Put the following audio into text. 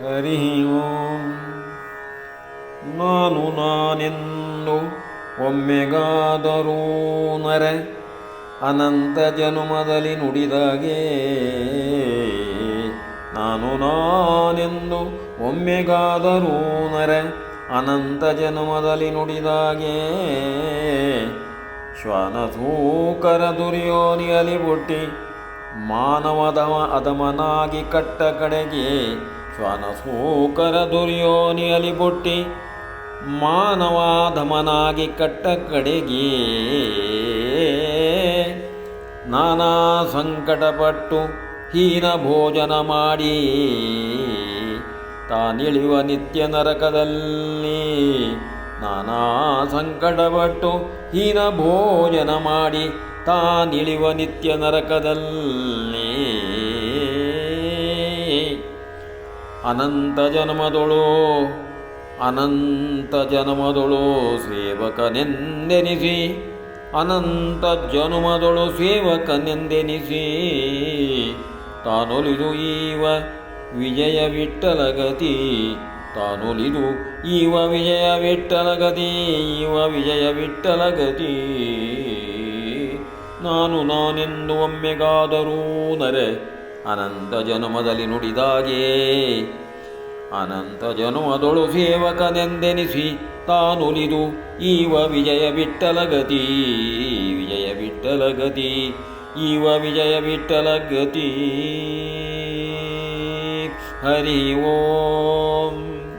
ಹರಿ ಓಂ. ನಾನು ನಾನೆಂದು ಒಮ್ಮೆಗಾದರೂ ನರೆ ಅನಂತ ಜನುಮದಲ್ಲಿ ನುಡಿದಾಗೆ. ನಾನು ನಾನೆಂದು ಒಮ್ಮೆಗಾದರೂ ನರೆ ಅನಂತ ಜನುಮದಲ್ಲಿ ನುಡಿದಾಗೆ. ಶ್ವಾನಸೂಕರ ದುರ್ಯೋನಿಯಲಿ ಬುಟ್ಟಿ ಮಾನವದವ ಅದಮನಾಗಿ ಕಟ್ಟ ಕಡೆಗೆ ಶ್ವಾನಸೂಕರ ದುರ್ಯೋನಿಯಲಿ ಬುಟ್ಟಿ ಮಾನವಾಧಮನಾಗಿ ಕಟ್ಟ ಕಡೆಗೆ ನಾನಾ ಸಂಕಟಪಟ್ಟು ಹೀನ ಭೋಜನ ಮಾಡಿ ತಾನಿಳಿಯುವ ನಿತ್ಯ ನರಕದಲ್ಲಿ ನಾನಾ ಸಂಕಟಪಟ್ಟು ಹೀನ ಭೋಜನ ಮಾಡಿ ತಾನಿಳಿಯುವ ನಿತ್ಯ ನರಕದಲ್ಲಿ ಅನಂತ ಜನ್ಮದೊಳು ಅನಂತ ಜನ್ಮದೊಳು ಸೇವಕನೆಂದೆನಿಸಿ, ಅನಂತ ಜನುಮದೊಳು ಸೇವಕನೆಂದೆನಿಸಿ, ತಾನೊಲಿದು ಈವ ವಿಜಯ ವಿಠಲಗತಿ, ತಾನೊಲಿದು ಈವ ವಿಜಯ ವಿಠಲಗತಿ, ಈವ ವಿಜಯ ವಿಠಲಗತಿ. ನಾನು ನಾನೆಂದು ಒಮ್ಮೆಗಾದರೂ ನರೆ ಅನಂತ ಜನುಮದಲ್ಲಿ ನುಡಿದಾಗೆ. ಅನಂತ ಜನುಮದೊಳು ಸೇವಕನೆಂದೆನಿಸಿ ತಾನುಲಿದು ಈವ ವಿಜಯ ವಿಠಲಗತಿ ವಿಜಯ ವಿಠಲಗತಿ, ಈವ ವಿಜಯ ವಿಠಲಗತಿ. ಹರಿ ಓಂ.